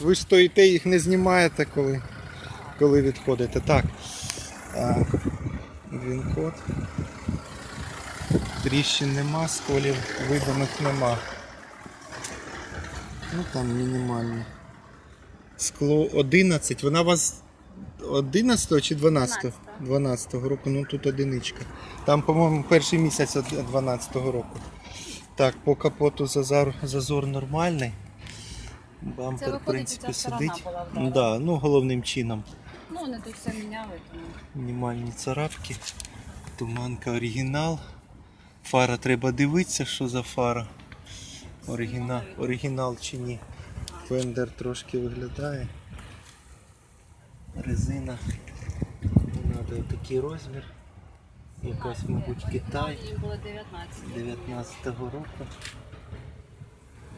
Ви ж стоїте, їх не знімаєте, коли, коли відходите. Так. А, він код. Тріщин нема, сколів виданих нема. Ну там мінімальні. Скло 11. Вона у вас 11 чи 12? 12 року, ну тут одиничка. Там, по-моєму, перший місяць од- 12 року. Так, по капоту зазор, зазор нормальний. Бампер, в виходить, принципі, ця сторона сидить. була вдарена. Да, ну головним чином. Ну, вони тут все міняли, тому. Мінімальні царапки. Туманка оригінал. Фара треба дивитися, що за фара. Оригінал, оригінал чи ні. Фендер трошки виглядає. Резина. Треба такий розмір. Якась, мабуть, Китай. Їм було 19. 19-го року.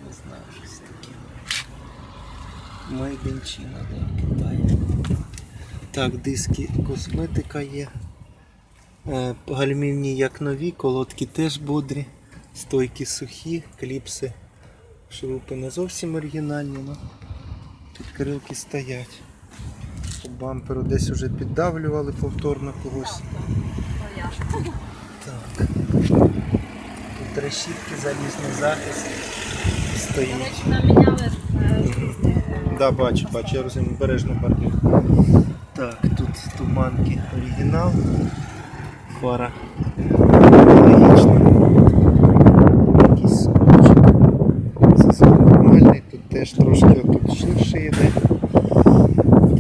Не знаю, щось таке. In China, Китай. Так, диски косметика є. Е, Гальмівні як нові, колодки теж бодрі, стойки сухі, кліпси, шурупи не зовсім оригінальні, але підкрилки стоять. По бамперу десь вже піддавлювали повторно когось. Так. Тут решітки, залізний захист стоїть. речі, нам міняли е, різні, е, Да, бачу, бачу, я розумію, бережно парків. Так, тут туманки оригінал. Фара логічна. Якийсь скотчик. Це нормальний, тут теж трошки отут ширше йде.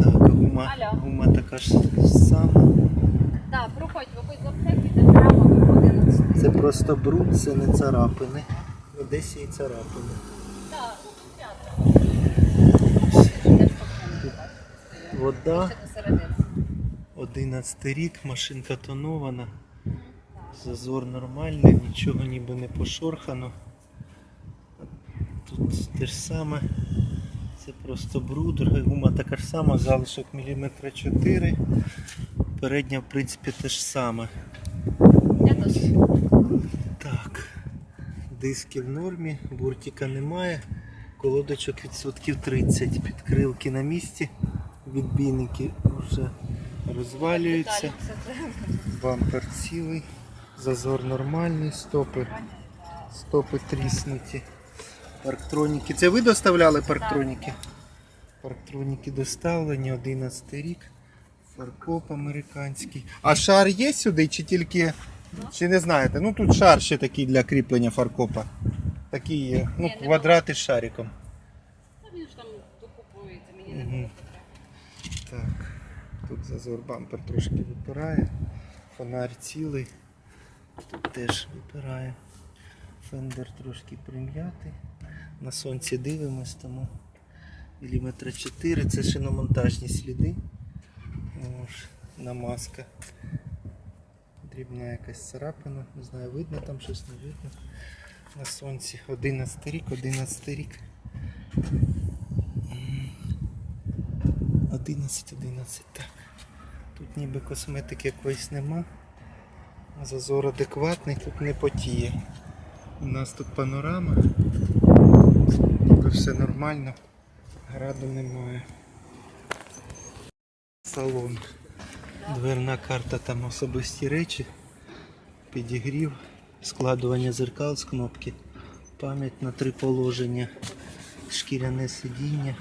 Так, гума, гума така ж сама. Так, проходь, виходь з аптеки, йде прямо Це просто бруд, це не царапини. Десь і царапини. Так, ну, п'ята. Вода. Ще до середини. 11 рік, машинка тонована. Зазор нормальний, нічого ніби не пошорхано. Тут те ж саме. Це просто бруд, гума така ж сама, залишок міліметра 4. Передня, в принципі, те ж саме. Так. Диски в нормі, буртика немає. Колодочок відсотків 30. Підкрилки на місці. Відбійники вже розвалюються. Бампер цілий, зазор нормальний, стопи, стопи тріснуті. Парктроніки. Це ви доставляли парктроніки? Парктроніки доставлені, 11 рік. Фаркоп американський. А шар є сюди чи тільки. Чи не знаєте? Ну тут шар ще такий для кріплення фаркопа. Такий є. Ну, квадрати з шариком. Він ж там докупується, мені не. Так, тут зазор бампер трошки випирає, фонарь цілий, тут теж випирає. Фендер трошки прим'ятий. На сонці дивимось, тому міліметра 4, це шиномонтажні сліди. Ось, намазка. Дрібна якась царапина, не знаю, видно там щось не видно. На сонці 11 рік, 11 рік. 11, 11, так. Тут ніби косметики якоїсь нема. Зазор адекватний, тут не потіє. У нас тут панорама. Ніби все нормально. Граду немає. Салон. Дверна карта, там особисті речі. Підігрів, складування зеркал з кнопки. Пам'ять на три положення. Шкіряне сидіння.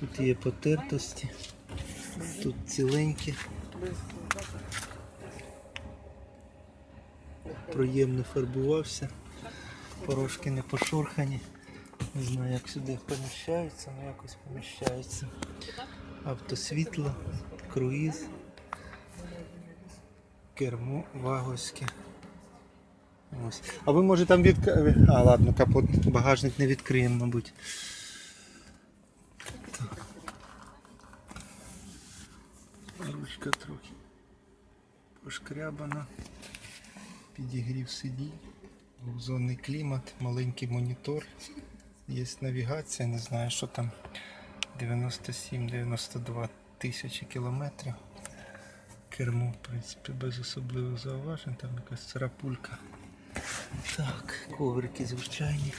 Тут є потертості, тут ціленькі. Приємно фарбувався, порошки не пошорхані. Не знаю, як сюди поміщаються, але якось поміщаються. Автосвітло, круїз, кермо ваговське. Ось. А ви може там від... А, ладно, капот, багажник не відкриємо, мабуть. Ручка трохи пошкрябана, підігрів сидінь, двохзонний клімат, маленький монітор, є навігація, не знаю, що там 97-92 тисячі кілометрів. Кермо, в принципі, без особливих зауважень, там якась царапулька. Так, коврики звичайні.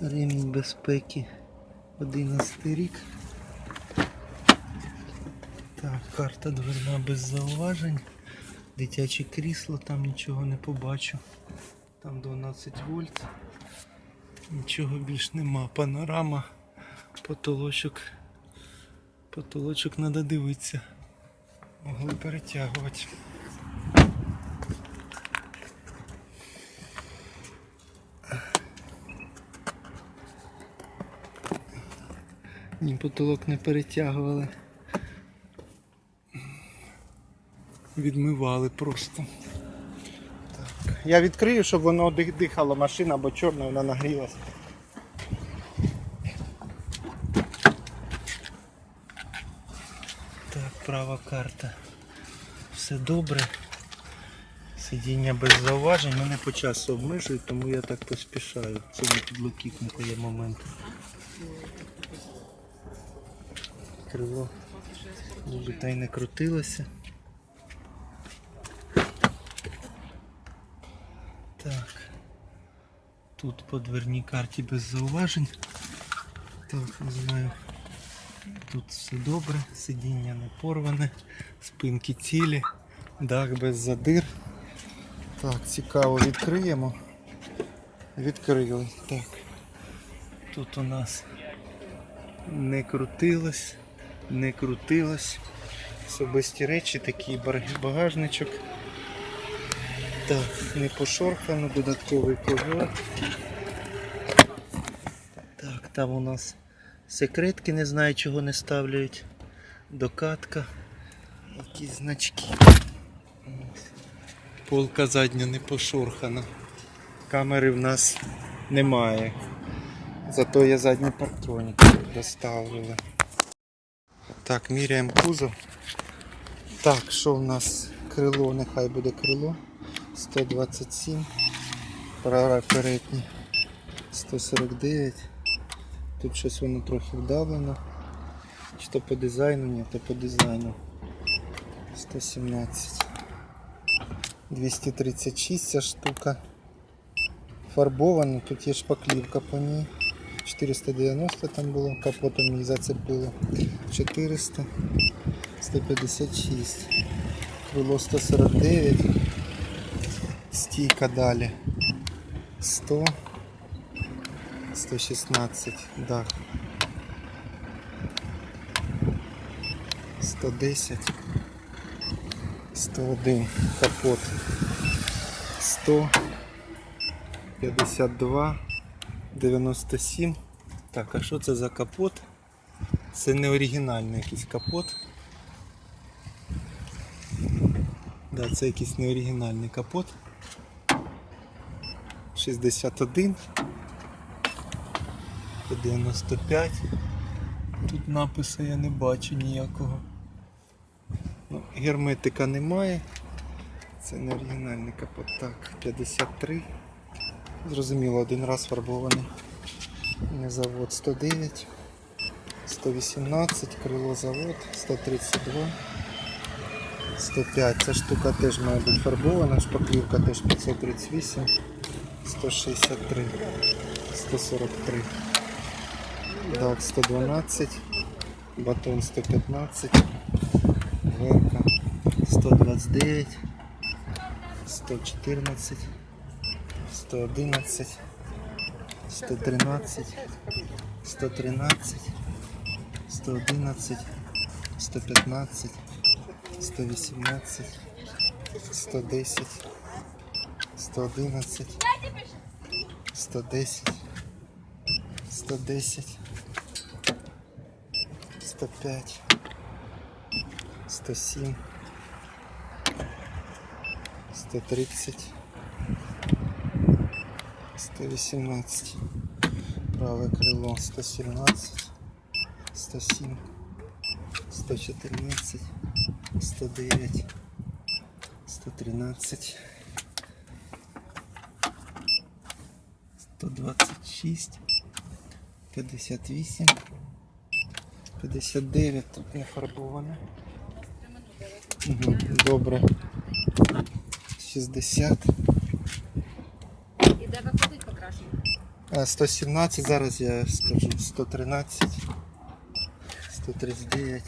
Ремінь безпеки 11 рік. Так, карта дверна без зауважень. Дитяче крісло, там нічого не побачу. Там 12 вольт. Нічого більш нема. Панорама, потолочок. Потолочок треба дивитися. Могли перетягувати. Ні, потолок не перетягували. Відмивали просто. Так. Я відкрию, щоб воно дих- дихало машина, бо чорна вона нагрілась. Так, права карта. Все добре. Сидіння без зауважень. Мене по часу обмежують, тому я так поспішаю. Це на підлокітнику є момент. Крило ніби та й не крутилося. Так. Тут по дверній карті без зауважень. Так, не знаю. Тут все добре, сидіння не порване, спинки цілі, дах без задир. Так, цікаво, відкриємо. Відкрили. Так. Тут у нас не крутилось, не крутилось. Особисті речі, такий багажничок. Так, не пошорхано, додатковий ковер. Так, там у нас секретки, не знаю чого не ставляють. Докатка. Якісь значки. Полка задня не пошорхана. Камери в нас немає. Зато є задні парктроніки доставили. Так, міряємо кузов. Так, що в нас крило, нехай буде крило. 127. Права передні 149. Тут щось воно трохи вдавлено. Чи то по дизайну, ні, то по дизайну. 117. 236 ця штука. Фарбована, тут є шпаклівка по ній. 490 там було, капотом її зацепило. 400. 156. Крило 149. Стійка далі. 100. 116. Дах. 110. 101. Капот. 100. 52. 97. Так, а що це за капот? Це не оригінальний якийсь капот. Да, це якийсь неоригінальний капот. 61. 95. Тут напису я не бачу ніякого. Ну, герметика немає. Це не оригінальний капот. Так, 53. Зрозуміло, один раз фарбований. Не завод 109. 118, крило завод, 132. 105. Ця штука теж має бути фарбована, шпаклівка теж 538, 163, 143. Так, 112, батон 115, верка 129, 114, 111, 113, 113, 111, 115, 118, 110, 111, 110, 110, 105, 107, 130, 118, правое крыло 117, 107, 114, 109, 113, 126, 58, 59, тут не фарбоване. Мгм, Добре. 60. Де виходить покрашення? Е, 117, зараз я скажу 113, 139,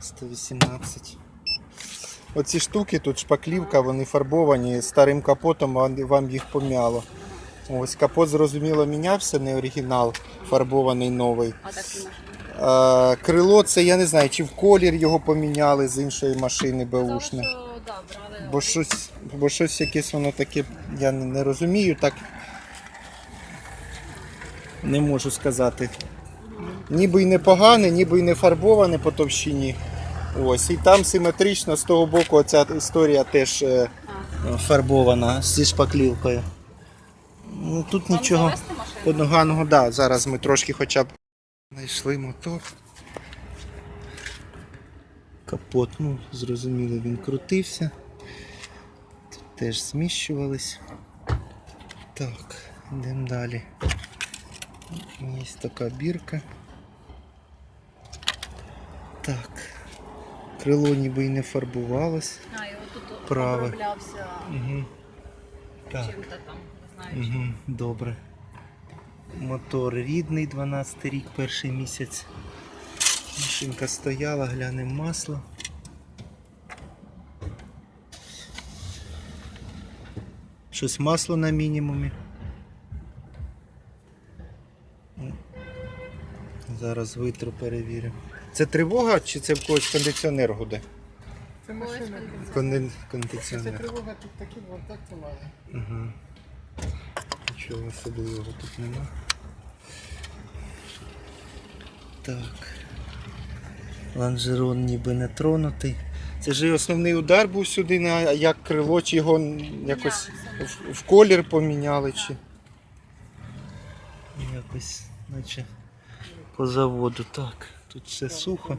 118. Оці штуки, тут шпаклівка, вони фарбовані старим капотом, вам- вам їх пом'яло. Ось капот, зрозуміло, мінявся, не оригінал, фарбований новий. А крило це я не знаю, чи в колір його поміняли з іншої машини беушне. Бо щось, бо щось якесь воно таке, я не, розумію, так не можу сказати. Ніби й не погане, ніби й не фарбоване по товщині. Ось, і там симетрично з того боку оця історія теж е, фарбована зі шпаклівкою. Ну, тут Вам нічого. так, да, зараз ми трошки хоча б знайшли мотор. Капот, ну, зрозуміло, він крутився. Теж зміщувались. Так, йдемо далі. Є така бірка. Так. Крило ніби й не фарбувалось. А, і отут Праве. оброблявся Угу. Так. чим-то там, не знаю. Угу, добре. Мотор рідний, 12 рік, перший місяць. Машинка стояла, глянемо масло. Щось масло на мінімумі. Зараз витру перевірю. Це тривога чи це в когось кондиціонер гуде? Це машина. Конден... Це тривога тут такі, вон так тримає. Угу. Нічого особливого тут нема. Так. Ланжерон ніби не тронутий. Це ж і основний удар був сюди, на як крило, чи його якось в, в колір поміняли, чи. Якось, наче по заводу. Так, тут все сухо.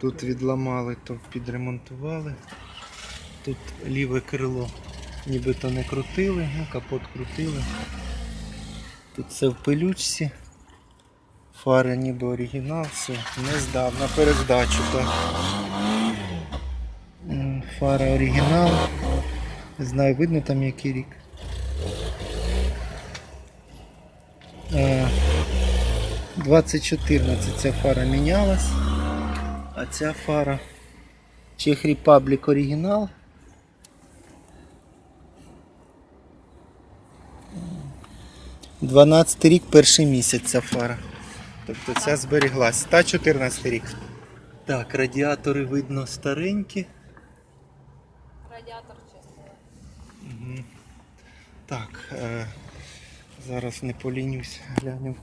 Тут відламали, то підремонтували. Тут ліве крило нібито не крутили, ну капот крутили. Тут все в пилючці. Фари ніби оригінал, все, не здав, на так. Фара оригінал. Не знаю, видно там який рік. Е, 2014 ця фара мінялась, а ця фара Czech Republic оригінал. Дванадцятий рік, перший місяць ця фара. Тобто ця зберіглась. Та 14 рік. Так, радіатори видно старенькі. Радіатор чистили. Так, е, зараз не полінюсь, глянемо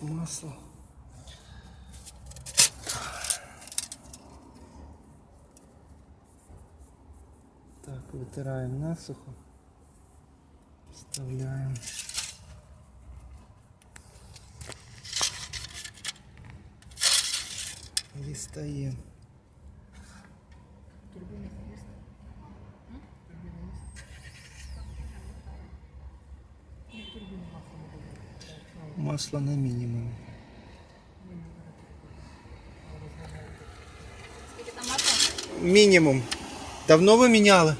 масло. Так, витираємо насухо. Вставляємо. Дістаємо. Масло на мінімумі. Скільки? Мінімум. Давно ви міняли?